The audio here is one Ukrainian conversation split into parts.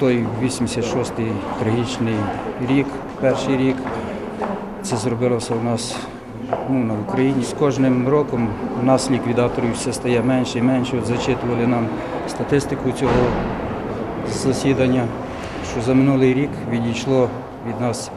Той 86-й трагічний рік, перший рік, це зробилося у нас ну, на Україні. З кожним роком у нас ліквідаторів все стає менше і менше. От зачитували нам статистику цього засідання, що за минулий рік відійшло від нас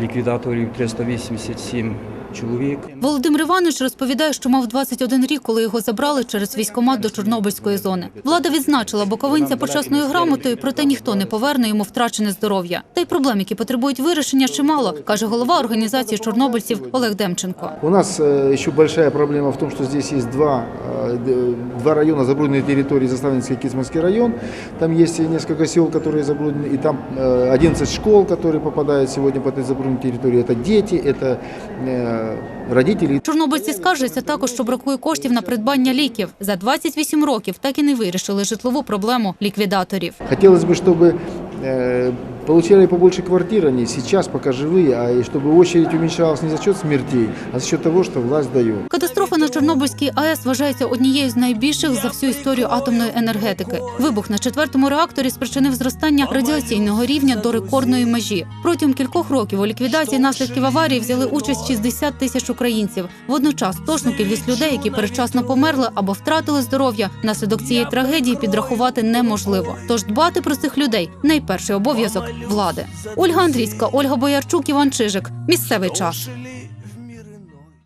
ліквідаторів 387 чоловік. Володимир Іванович розповідає, що мав 21 рік, коли його забрали через військомат до Чорнобильської зони. Влада відзначила боковинця почесною грамотою, проте ніхто не поверне йому втрачене здоров'я. Та й проблем, які потребують вирішення, чимало, каже голова організації чорнобильців Олег Демченко. У нас ще велика большая проблема в тому, що тут є два, д- два района забрудненной территории, Заставницкий и Кисманский район. Там есть и несколько сел, которые забруднены, и там э, 11 школ, которые попадают сегодня по этой забрудненной территории. Это дети, это э, родители. Чорнобильці скаржаться також, що бракує коштів на придбання ліків. За 28 років так і не вирішили житлову проблему ліквідаторів. Хотелось бы, чтобы э, получали побольше квартир они сейчас, пока живые, а и чтобы очередь уменьшалась не за счет смертей, а за счет того, что власть дает. Катастрофа на Чорнобильській АЕС вважається однією з найбільших за всю історію атомної енергетики. Вибух на четвертому реакторі спричинив зростання радіаційного рівня до рекордної межі. Протягом кількох років у ліквідації наслідків аварії взяли участь 60 тисяч українців. Водночас точну кількість людей, які передчасно померли або втратили здоров'я, внаслідок цієї трагедії підрахувати неможливо. Тож дбати про цих людей найперший обов'язок влади. Ольга Андрійська, Ольга Боярчук, Іван Чижик. Місцевий час.